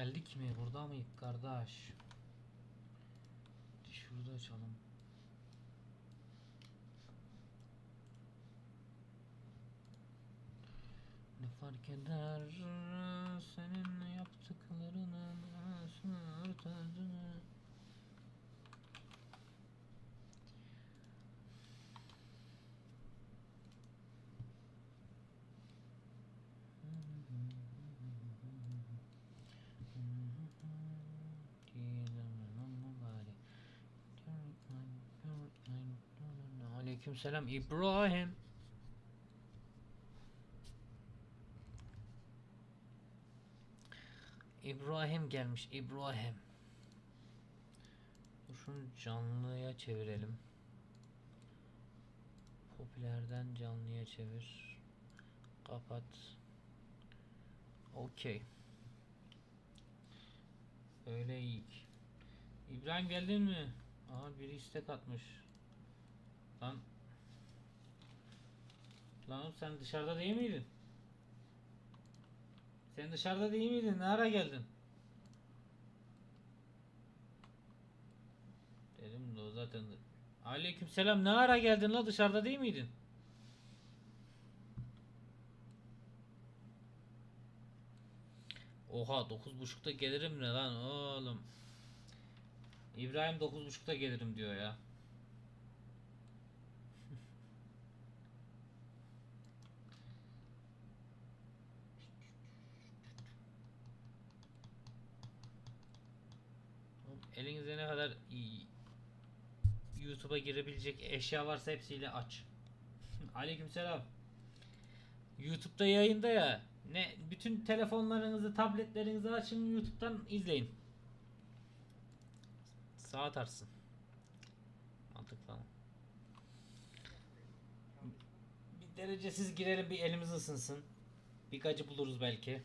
Geldik mi? Burada mıyız kardeş? Şurada açalım. Ne fark eder senin yaptıklarının Aleyküm selam İbrahim. İbrahim gelmiş İbrahim. Dur şunu canlıya çevirelim. Popülerden canlıya çevir. Kapat. Okey. Öyle iyi. İbrahim geldin mi? Aha biri istek atmış. Lan. Lan oğlum sen dışarıda değil miydin? Sen dışarıda değil miydin? Ne ara geldin? Dedim de o zaten. Aleykümselam ne ara geldin la dışarıda değil miydin? Oha 9.30'da gelirim ne lan oğlum. İbrahim 9.30'da gelirim diyor ya. Oğlum, Elinizde ne kadar YouTube'a girebilecek eşya varsa hepsiyle aç. Aleykümselam. YouTube'da yayında ya. Ne bütün telefonlarınızı, tabletlerinizi açın YouTube'dan izleyin. Sağ atarsın. Mantıklı. Bir derecesiz girelim bir elimiz ısınsın. Bir gacı buluruz belki.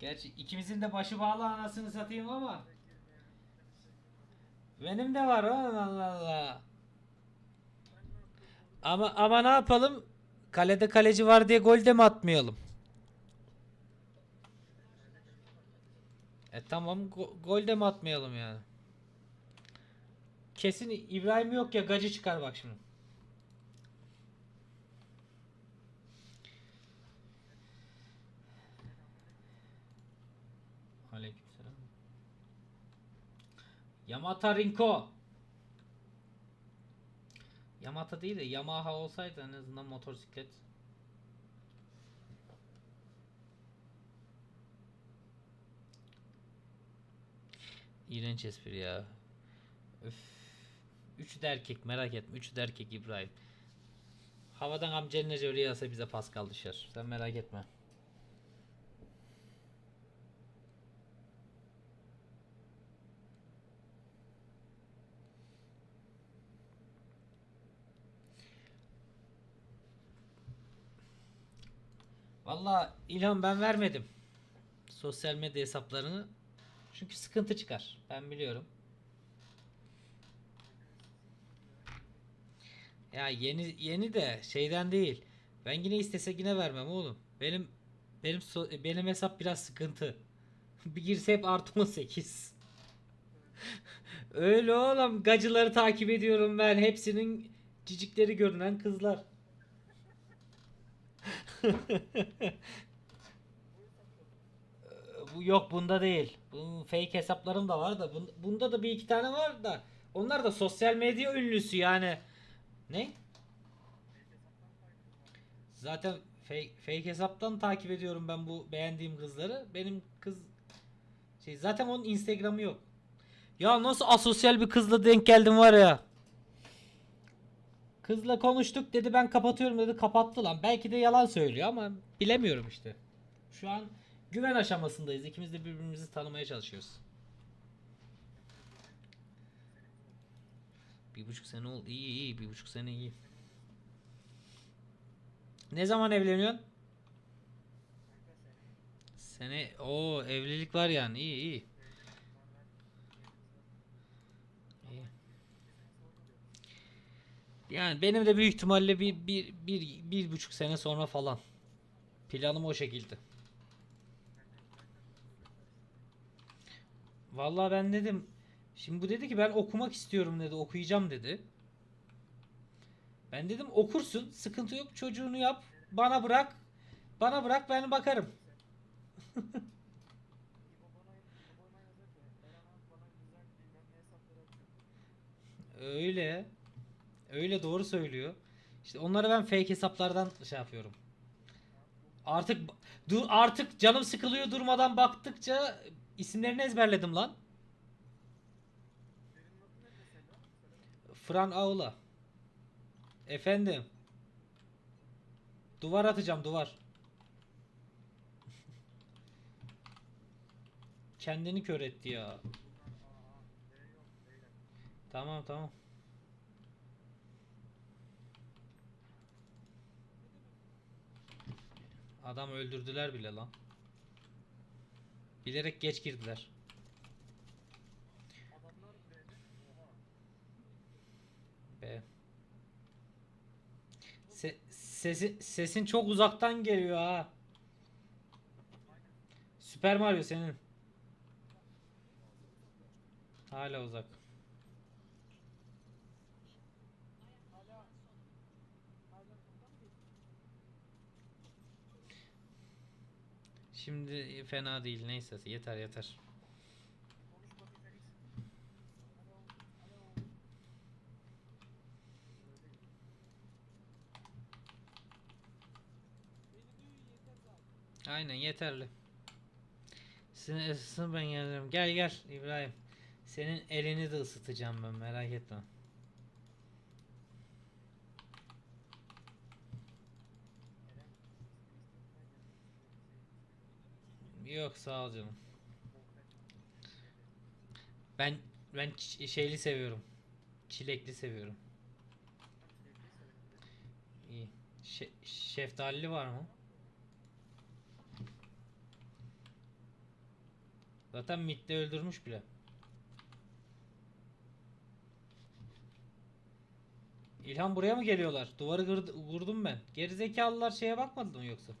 Gerçi ikimizin de başı bağlı anasını satayım ama. Benim de var oğlum Allah Allah. Ama ama ne yapalım? Kalede kaleci var diye gol de mi atmayalım? E tamam go- gol de mi atmayalım yani? Kesin İbrahim yok ya gacı çıkar bak şimdi. Aleykümselam. Yamata Rinko. Yamata değil de Yamaha olsaydı en azından motosiklet. İğrenç espri ya. Öf. Üçü de erkek merak etme. Üçü de erkek İbrahim. Havadan amcanın öyle yasa bize Pascal düşer. Sen merak etme. Valla İlhan ben vermedim. Sosyal medya hesaplarını. Çünkü sıkıntı çıkar. Ben biliyorum. Ya yeni yeni de şeyden değil. Ben yine istese yine vermem oğlum. Benim benim so- benim hesap biraz sıkıntı. Bir girse hep artı 18. Öyle oğlum. Gacıları takip ediyorum ben. Hepsinin cicikleri görünen kızlar. Bu yok bunda değil. Bunun fake hesaplarım da var da bun- bunda da bir iki tane var da onlar da sosyal medya ünlüsü yani. Ne? Zaten fake, fake hesaptan takip ediyorum ben bu beğendiğim kızları. Benim kız şey zaten onun Instagram'ı yok. Ya nasıl asosyal bir kızla denk geldim var ya. Kızla konuştuk dedi ben kapatıyorum dedi kapattı lan. Belki de yalan söylüyor ama bilemiyorum işte. Şu an güven aşamasındayız. İkimiz de birbirimizi tanımaya çalışıyoruz. Bir buçuk sene oldu. İyi iyi bir buçuk sene iyi. Ne zaman evleniyorsun? Sene o evlilik var yani iyi iyi. Yani benim de büyük ihtimalle bir, bir, bir, bir buçuk sene sonra falan. Planım o şekilde. Vallahi ben dedim. Şimdi bu dedi ki ben okumak istiyorum dedi. Okuyacağım dedi. Ben dedim okursun. Sıkıntı yok. Çocuğunu yap. Bana bırak. Bana bırak ben bakarım. Öyle. Öyle doğru söylüyor. İşte onları ben fake hesaplardan şey yapıyorum. Artık dur artık canım sıkılıyor durmadan baktıkça isimlerini ezberledim lan. Fran Aula. Efendim. Duvar atacağım duvar. Kendini kör etti ya. Tamam tamam. Adam öldürdüler bile lan. Bilerek geç girdiler. Be. Se sesi sesin çok uzaktan geliyor ha. Süper Mario senin. Hala uzak. Hala hala burada mı geçti? Şimdi fena değil neyse yeter yeter. Aynen yeterli. Isıtsın ben gelirim. Gel gel İbrahim. Senin elini de ısıtacağım ben merak etme. Yok sağ ol canım. Ben ben şeyli seviyorum. Çilekli seviyorum. İyi. Şe- şeftalili var mı? Zaten Mitte öldürmüş bile. İlhan buraya mı geliyorlar? Duvarı vurdum ben. Gerizekalılar şeye bakmadı mı yoksa?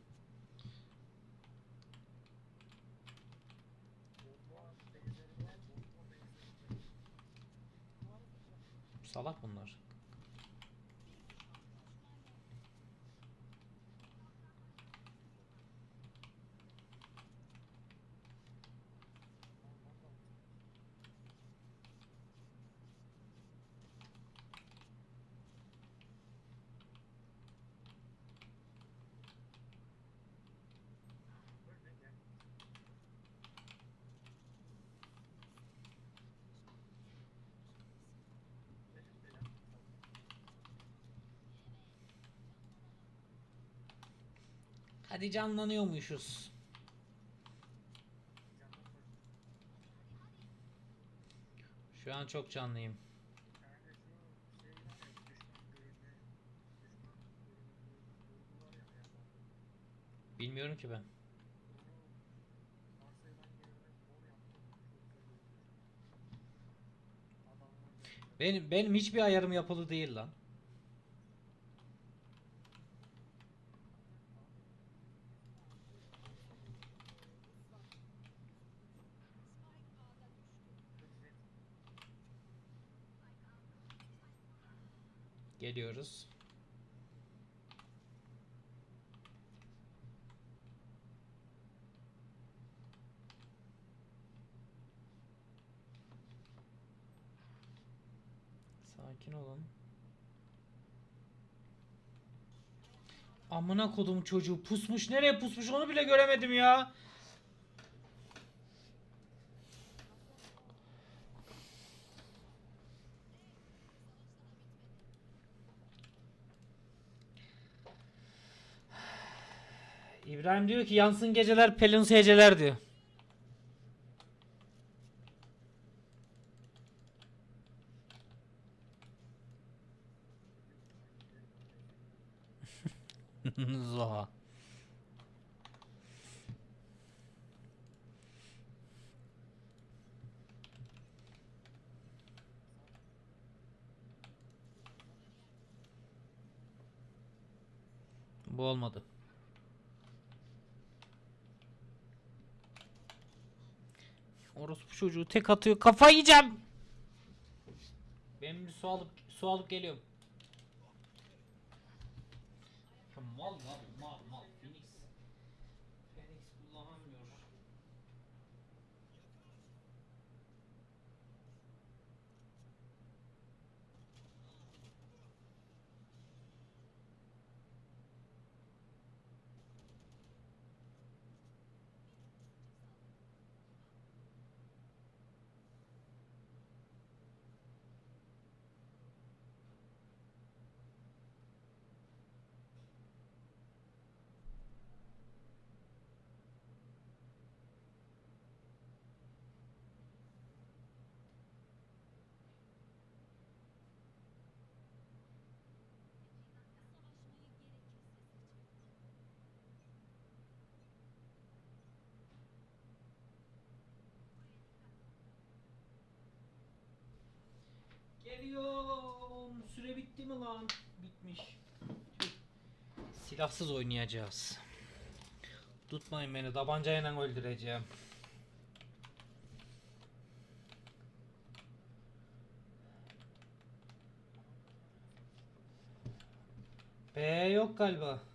Salak bunlar. Hadi canlanıyormuşuz. Şu an çok canlıyım. Bilmiyorum ki ben. Benim benim hiçbir ayarım yapılı değil lan. Geliyoruz. Sakin olun. Amına kodum çocuğu pusmuş. Nereye pusmuş onu bile göremedim ya. İbrahim diyor ki yansın geceler pelin heceler diyor. Zoha. Bu olmadı. Orospu çocuğu tek atıyor. Kafa yiyeceğim. Ben bir su alıp su alıp geliyorum. Ya mal mal mal Phoenix. Phoenix kullanamıyor. Geliyorum. Süre bitti mi lan? Bitmiş. Silahsız oynayacağız. Tutmayın beni. Tabancayla öldüreceğim. B yok galiba.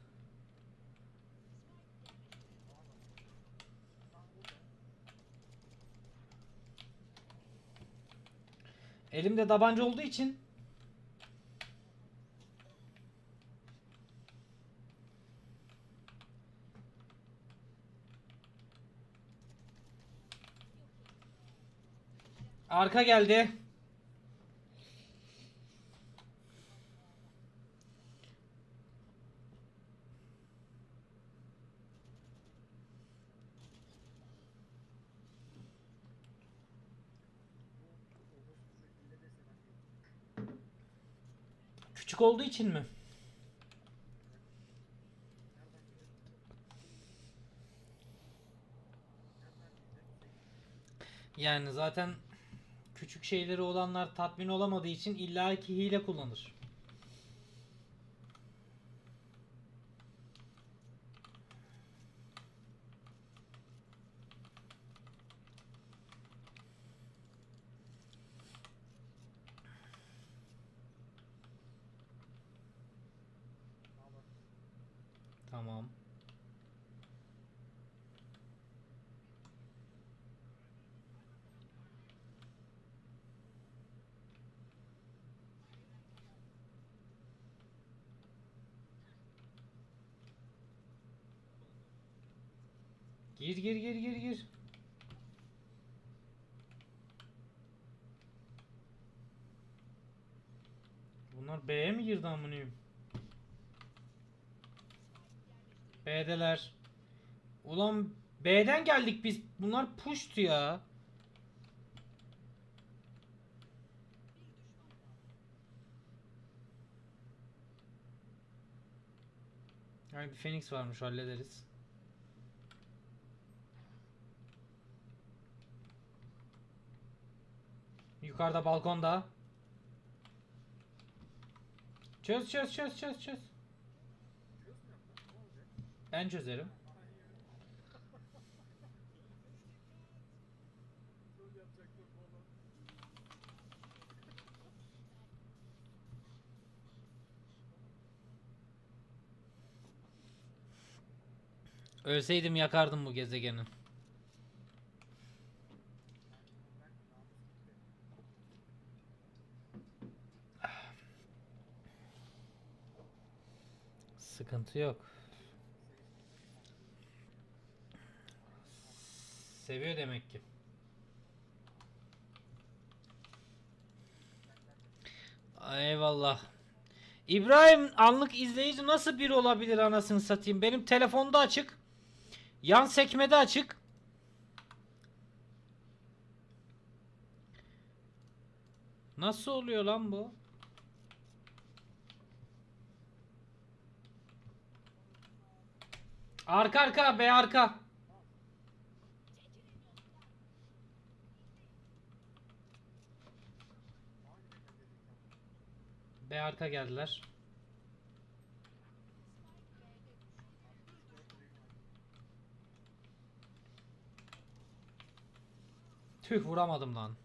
Elimde tabanca olduğu için Arka geldi. Küçük olduğu için mi? Yani zaten küçük şeyleri olanlar tatmin olamadığı için illaki hile kullanır. Tamam. Gir gir gir gir gir. Bunlar B'ye mi girdi amınıyım? B'deler. Ulan B'den geldik biz. Bunlar push'tu ya. Yani bir Phoenix varmış hallederiz. Yukarıda balkonda. Çöz çöz çöz çöz çöz. Ben çözerim. Ölseydim yakardım bu gezegeni. Sıkıntı yok. Seviyor demek ki. Eyvallah. İbrahim anlık izleyici nasıl bir olabilir anasını satayım? Benim telefonda açık. Yan sekmede açık. Nasıl oluyor lan bu? Arka arka be arka. B arka geldiler. Tüh vuramadım lan.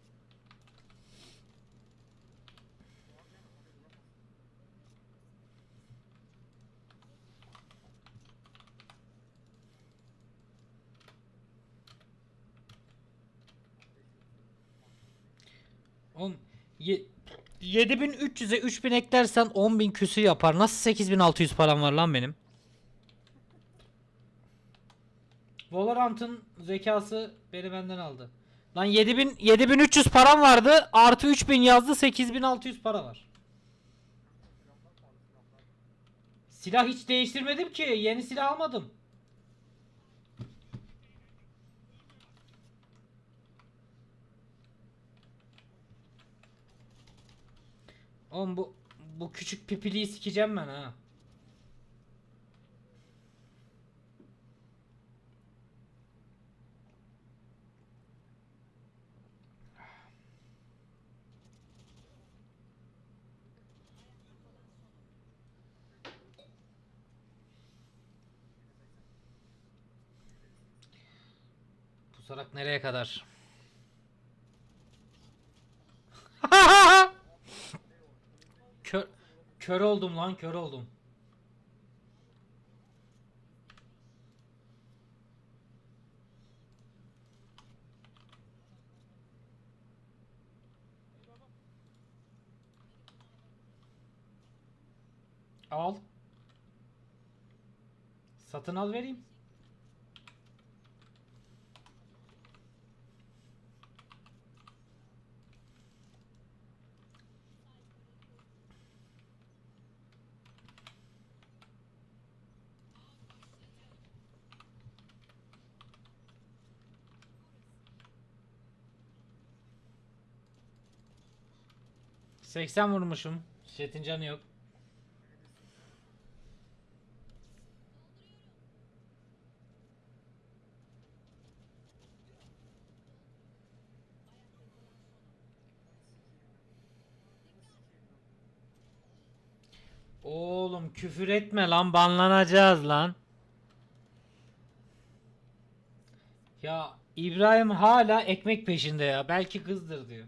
Oğlum ye- 7300'e 3000 eklersen 10.000 küsü yapar. Nasıl 8600 param var lan benim? Valorant'ın zekası beni benden aldı. Lan 7000 7300 param vardı. Artı 3000 yazdı. 8600 para var. Silah hiç değiştirmedim ki. Yeni silah almadım. Oğlum bu bu küçük pipiliyi sikeceğim ben ha. Pusarak nereye kadar? kör, kör oldum lan kör oldum. Al. Satın al vereyim. Seksen vurmuşum. Jet'in canı yok. Oğlum küfür etme lan banlanacağız lan. Ya İbrahim hala ekmek peşinde ya. Belki kızdır diyor.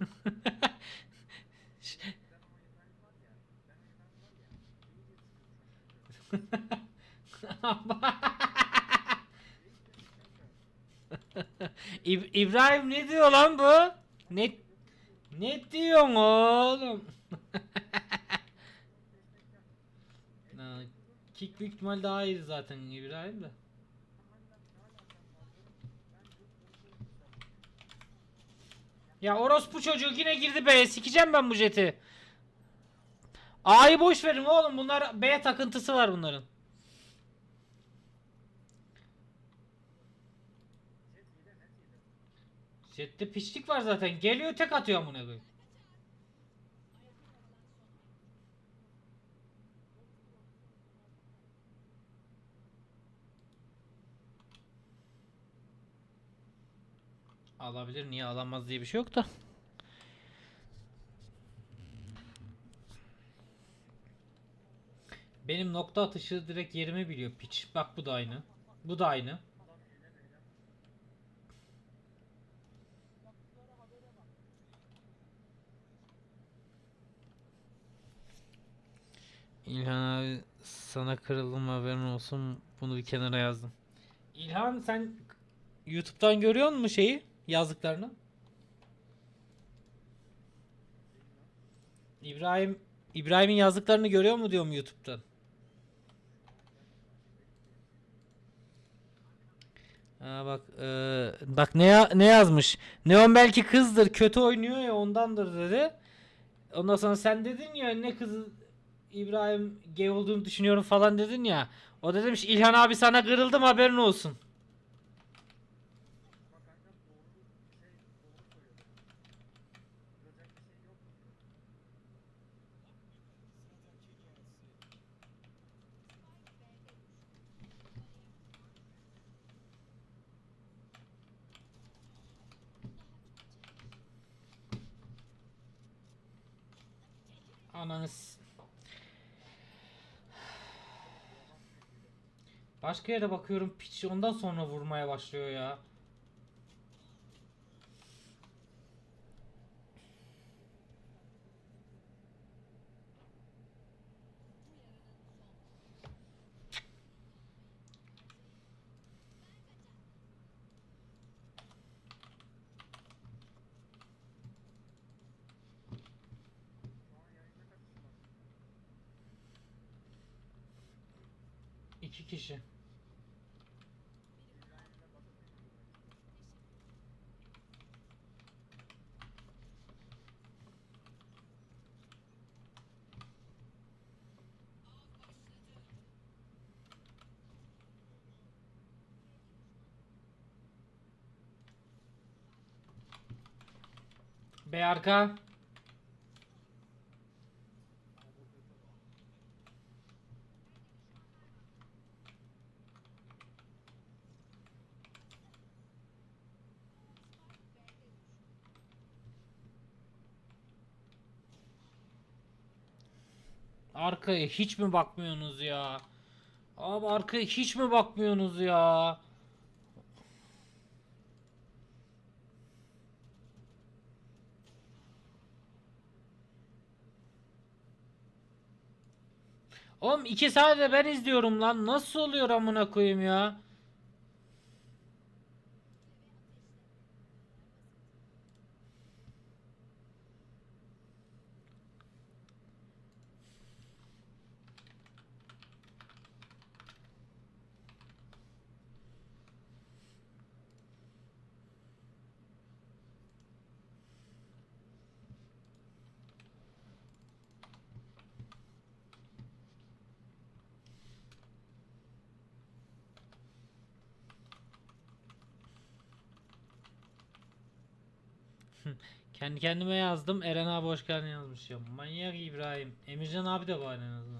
İb- İbrahim ne diyor lan bu? Ne ne diyorsun oğlum? Kick büyük ihtimal daha iyi zaten İbrahim de. Ya orospu çocuğu yine girdi B'ye sikeceğim ben bu jeti. A'yı boş verin oğlum bunlar B takıntısı var bunların. Jette piçlik var zaten. Geliyor tek atıyor amına koyayım. Alabilir niye alamaz diye bir şey yok da. Benim nokta atışı direkt yerimi biliyor piç. Bak bu da aynı. Bu da aynı. İlhan abi sana kırıldım haberin olsun. Bunu bir kenara yazdım. İlhan sen YouTube'dan görüyor musun şeyi yazdıklarını? İbrahim İbrahim'in yazdıklarını görüyor mu diyorum YouTube'dan? Ha bak eee, bak ne ya- ne yazmış? Neon belki kızdır, kötü oynuyor ya ondandır dedi. Ondan sonra sen dedin ya ne kızı İbrahim gay olduğunu düşünüyorum falan dedin ya. O da demiş İlhan abi sana kırıldım haberin olsun. Anas. Başka yere bakıyorum piç ondan sonra vurmaya başlıyor ya. Kişi. B arka. Arkaya hiç mi bakmıyorsunuz ya? Abi arkaya hiç mi bakmıyorsunuz ya? Oğlum iki saate ben izliyorum lan. Nasıl oluyor amına koyayım ya? Kendi kendime yazdım. Eren abi hoş geldin yazmış ya. Manyak İbrahim. Emircan abi de var en azından.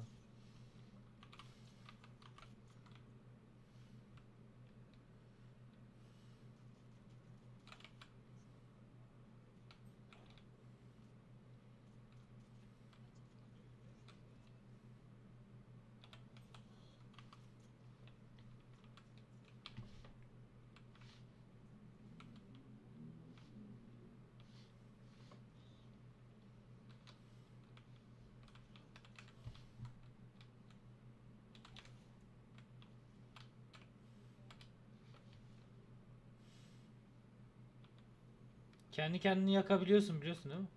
Kendi kendini yakabiliyorsun biliyorsun değil mi?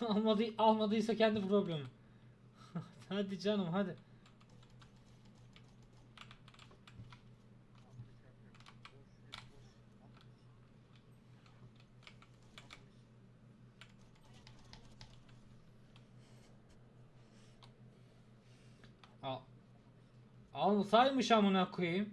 Almadı, almadıysa kendi problemi. hadi canım hadi. Al. Alsaymış amına koyayım.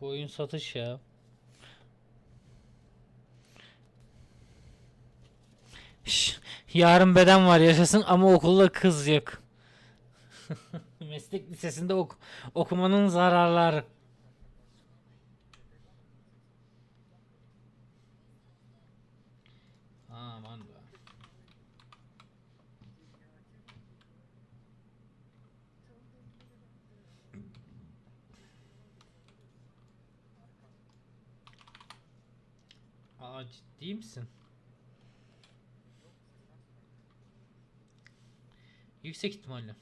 Bu oyun satış ya. Şş, yarın beden var yaşasın ama okulda kız yok. Meslek lisesinde ok okumanın zararları. Aman be. Aa ciddi misin? Yüksek ihtimalle.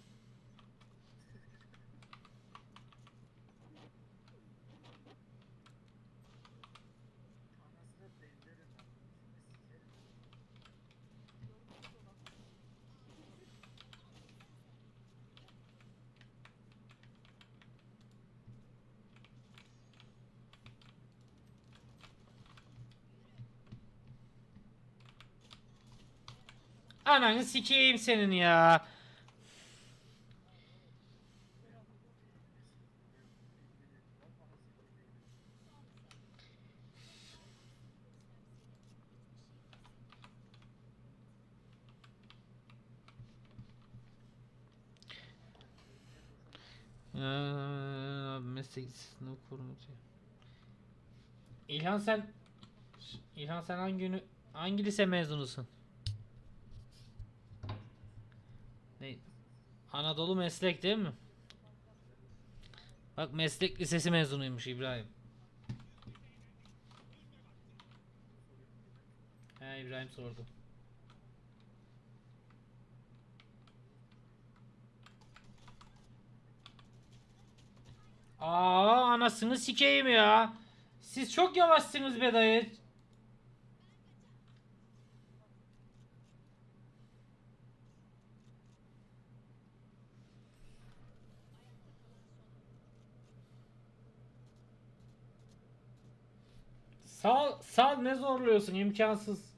Ananı sikeyim senin ya. Ee, meslek sınıf koruması. İlhan sen İlhan sen hangi ünü, hangi lise mezunusun? Anadolu Meslek değil mi? Bak meslek lisesi mezunuymuş İbrahim. He İbrahim sordu. Aa anasını sikeyim ya. Siz çok yavaşsınız be dayı. Sal, ne zorluyorsun imkansız.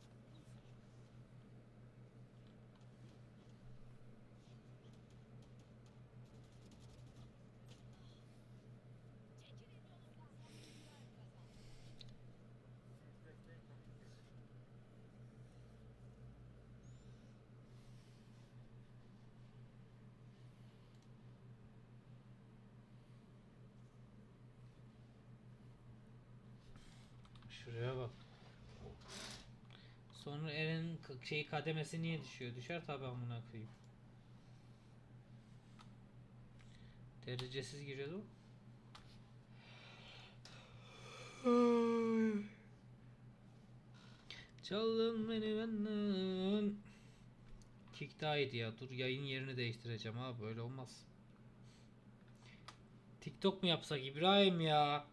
Şuraya bak. Sonra Eren'in şey kademesi niye düşüyor? Düşer tabi amına koyayım. Derecesiz giriyordu. Çalın beni benden. Kick daha iyiydi ya. Dur yayın yerini değiştireceğim ha. Böyle olmaz. TikTok mu yapsak İbrahim ya?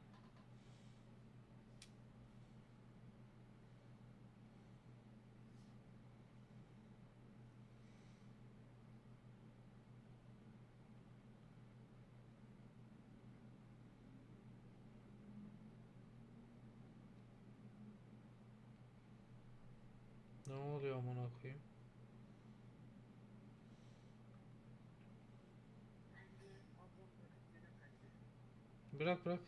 Ne oluyor amına koyayım? Bırak bırak.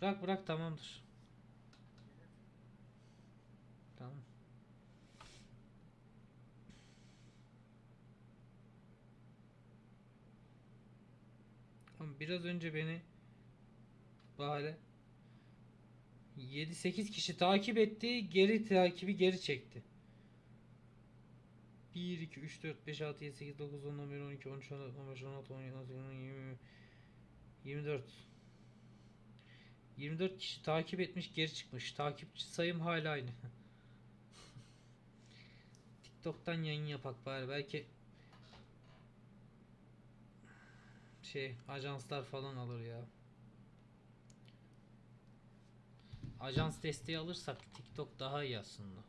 Bırak bırak tamamdır. Tamam. Oğlum biraz önce beni Bahane 7-8 kişi takip etti. Geri takibi geri çekti. 1, 2, 3, 4, 5, 6, 7, 8, 9, 10, 11, 12, 13, 14, 15, 16, 17, 18, 19, 20, 24. 24 kişi takip etmiş geri çıkmış. Takipçi sayım hala aynı. TikTok'tan yayın yapak bari. Belki şey ajanslar falan alır ya. Ajans desteği alırsak TikTok daha iyi aslında.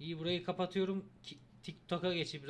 İyi burayı kapatıyorum. TikTok'a geçip